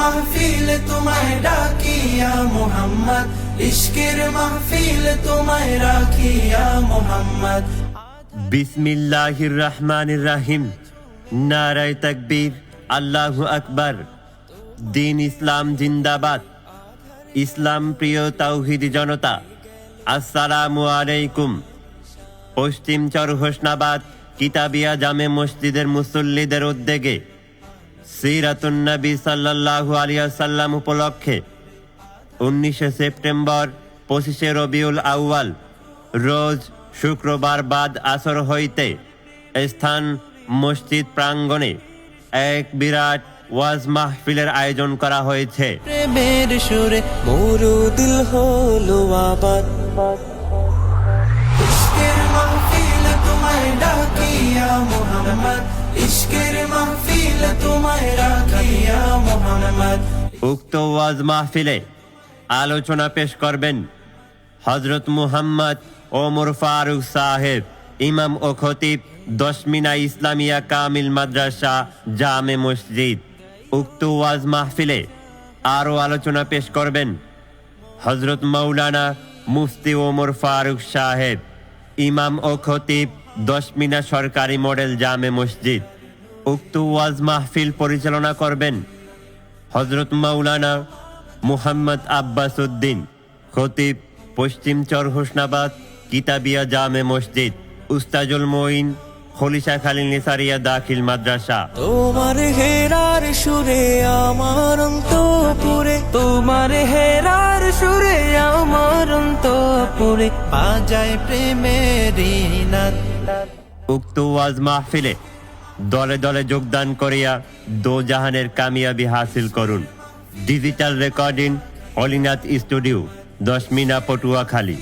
মাহফিল তোমায় ডাকিয়া মোহাম্মদ। ইশকের মাহফিল তোমায় রাখিয়া মোহাম্মদ। বিসমিল্লাহির রহমানির রাহিম। নারায় তকবীর, আল্লাহু আকবার। দিন ইসলাম জিন্দাবাদ। ইসলাম প্রিয় তাওহিদি জনতা, আসসালামু আলাইকুম। পশ্চিম চর হোসনাবাদ, কিতাবিয়া জামে মসজিদের মুসল্লিদের উদ্যোগে সিরাতুন নবী সাল্লাল্লাহু আলিয়া সাল্লাম উপলক্ষে উনিশে সেপ্টেম্বর পঁচিশে রবিউল আউয়াল, রোজ শুক্রবার বাদ আসর হইতে স্থান মসজিদ প্রাঙ্গণে এক বিরাট ওয়াজ মাহফিলের আয়োজন করা হয়েছে। ইশকের মাহফিল তোমায় ডাকিয়া মোহাম্মদ, ইশকের মাহফিল উক্ত ওয়াজ মাহফিলে আলোচনা পেশ করবেন হজরত মুহাম্মদ ওমর ফারুক সাহেব, ইমাম ও খতিব দশমিনা ইসলামিয়া কামিল মাদ্রাসা জামে মসজিদ। উক্ত ওয়াজ মাহফিলে আরও আলোচনা পেশ করবেন হজরত মৌলানা মুফতি ওমর ফারুক সাহেব, ইমাম ও খতিব দশমিনা সরকারি মডেল জামে মসজিদ। উক্ত ওয়াজ মাহফিল পরিচালনা করবেন হজরত মাওলানা মুহাম্মদ আব্বাস উদ্দিন খতিব পশ্চিম চর হোসনাবাদ কিতাবিয়া জামে মসজিদ উস্তাজুল মঈন খলিশা খালিল নিসারিয়া দাখিল মাদ্রাসা। তোমার হেরার সুরে আমার অন্তপুরে তোমার হেরার সুরে আমার অন্তপুরে বাজায় প্রেমের উক্ত ওয়াজ মাহফিলে দলে দলে যোগদান করিয়া দোজাহানের কামিয়াবি হাসিল করুন। Digital recording Alinath studio Dashmina Patuakhali.